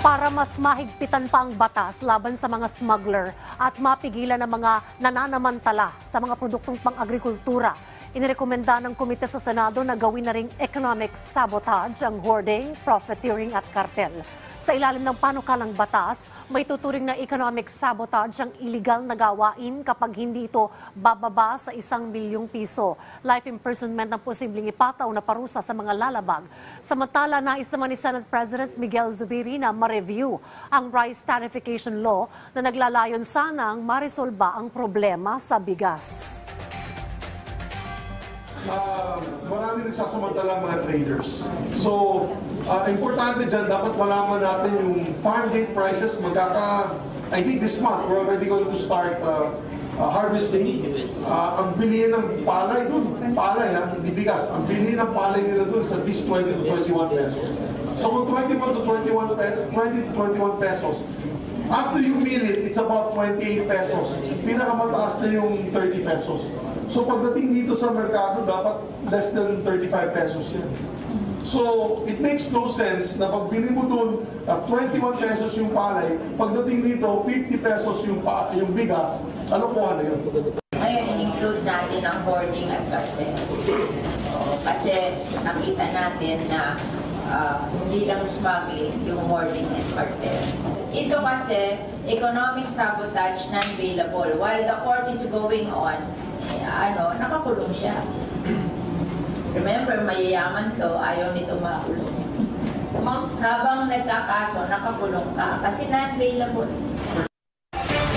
para mas mahigpitan pa ang batas laban sa mga smuggler at mapigilan ang mga nananamantala sa mga produktong pang-agrikultura. Inirekomenda ng komite sa Senado na gawin na ring economic sabotage ang hoarding, profiteering at kartel. Sa ilalim ng panukalang batas, may tuturing na economic sabotage ang illegal na gawain kapag hindi ito bababa sa isang milyong piso. Life imprisonment ang posibleng ipataw na parusa sa mga lalabag. Samantala, nais naman ni Senate President Miguel Zubiri na ma-review ang rice tarification law na naglalayon sanang marisolba ang problema sa bigas. Uh, marami nagsasamantala mga traders. So, uh, importante dyan, dapat malaman natin yung farm gate prices. Magkaka, I think this month, we're already going to start uh, uh, harvesting. Uh, ang bilihin ng palay dun, palay ha, hindi bigas. Ang bilihin ng palay nila dun sa this 20 to 21 pesos. So kung 21 to 21 pesos, 20 to 21 pesos, After you mill it, it's about 28 pesos. Pinakamataas na yung 30 pesos. So pagdating dito sa merkado, dapat less than 35 pesos yan. So, it makes no sense na pag bili mo doon at 21 pesos yung palay, pagdating dito, 50 pesos yung, pa, yung bigas, ano ko ano yun? Ngayon, in-include natin ang hoarding at. Oo, kasi nakita natin na ah, hindi lang smuggling yung hoarding and cartel. Ito kasi, economic sabotage non-bailable. While the court is going on, eh, ano, nakakulong siya. Remember, mayayaman to, ayaw nito makulong. Habang nagkakaso, nakakulong ka kasi non-bailable.